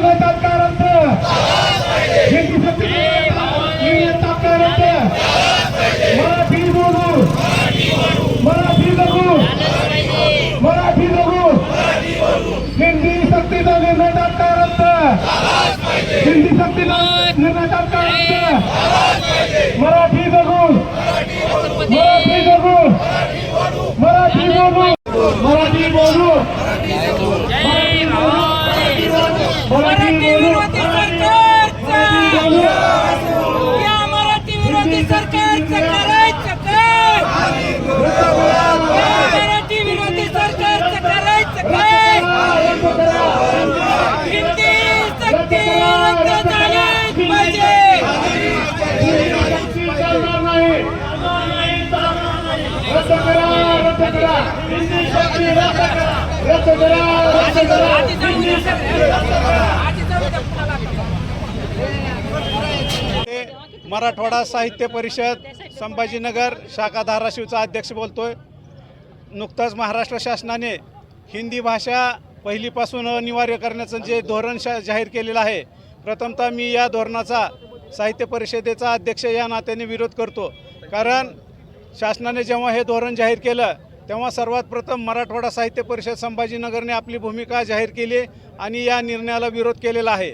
बाजूला तात्कारांत तात्कारांत मराठी बोलू. मराठी जगू मराठी जगू हिंदी सक्तीचा निर्णय तात्कारांत हिंदी सक्तीचा करा हिंदी रद्द करा रद्द करा रद्द करा मराठवाडा साहित्य परिषद संभाजीनगर शाखा धाराशिवचा अध्यक्ष बोलतोय. नुकतंच महाराष्ट्र शासनाने हिंदी भाषा पहिलीपासून अनिवार्य करण्याचं जे धोरण शा जाहीर केलेलं आहे प्रथमतः मी या धोरणाचा साहित्य परिषदेचा अध्यक्ष या नात्याने विरोध करतो. कारण शासनाने जेव्हा हे धोरण जाहीर केलं तेव्हा सर्वात प्रथम मराठवाडा साहित्य परिषद संभाजीनगरने आपली भूमिका जाहीर केली आणि या निर्णयाला विरोध केलेला आहे.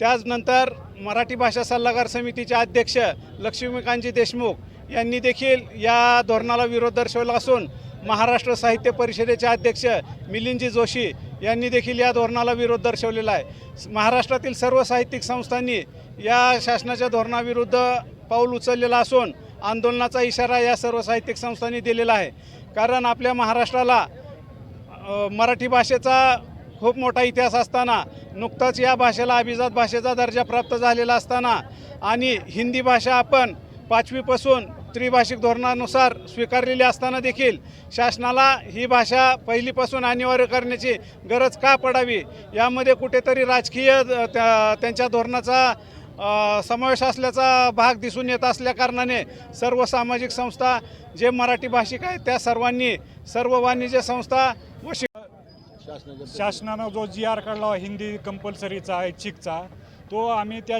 त्याचनंतर मराठी भाषा सल्लागार समितीचे अध्यक्ष लक्ष्मीकांतजी देशमुख यांनी देखील या धोरणाला विरोध दर्शवला असून महाराष्ट्र साहित्य परिषदेचे अध्यक्ष मिलिंदजी जोशी यांनी देखील या धोरणाला विरोध दर्शवलेला आहे. महाराष्ट्रातील सर्व साहित्यिक संस्थांनी या शासनाच्या धोरणाविरुद्ध पाऊल उचललेलं असून आंदोलनाचा इशारा या सर्व साहित्यिक संस्थांनी दिलेला आहे. कारण आपल्या महाराष्ट्राला मराठी भाषेचा खूप मोठा इतिहास असताना नुकताच या भाषेला अभिजात भाषेचा दर्जा प्राप्त झालेला असताना आणि हिंदी भाषा आपण पाचवीपासून त्रिभाषिक धोरणानुसार स्वीकारलेली असताना देखील शासनाला ही भाषा पहिलीपासून अनिवार्य करण्याची गरज का पडावी? यामध्ये कुठेतरी राजकीय त्या- त्यांच्या धोरणाचा समावेश असल्याचा भाग दिसून येत असल्याकारणाने सर्व सामाजिक संस्था जे मराठी भाषिक आहेत त्या सर्वांनी सर्व वाणिज्य संस्था व शिक शासनानं जो जी आर काढला हिंदी कंपल्सरीचा ऐच्छिकचा तो आम्ही त्या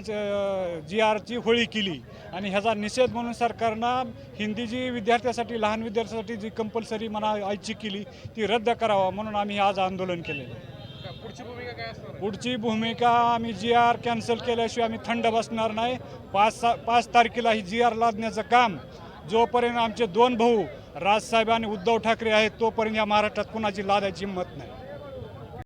जी आरची होळी केली आणि ह्याचा निषेध म्हणून सरकारनं हिंदी जी विद्यार्थ्यासाठी लहान विद्यार्थ्यासाठी जी कंपल्सरी म्हणा ऐच्छिक केली ती रद्द करावा म्हणून आम्ही आज आंदोलन केलेलं आहे. पुढची भूमिका आम्ही जी आर कॅन्सल केल्याशिवाय आम्ही थंड बसणार नाही. पाच पाच तारखेला ही जी आर लादण्याचं काम जोपर्यंत आमचे दोन भाऊ राजसाहेब आणि उद्धव ठाकरे आहेत तोपर्यंत या महाराष्ट्रात कुणाची लादायची हिंमत नाही.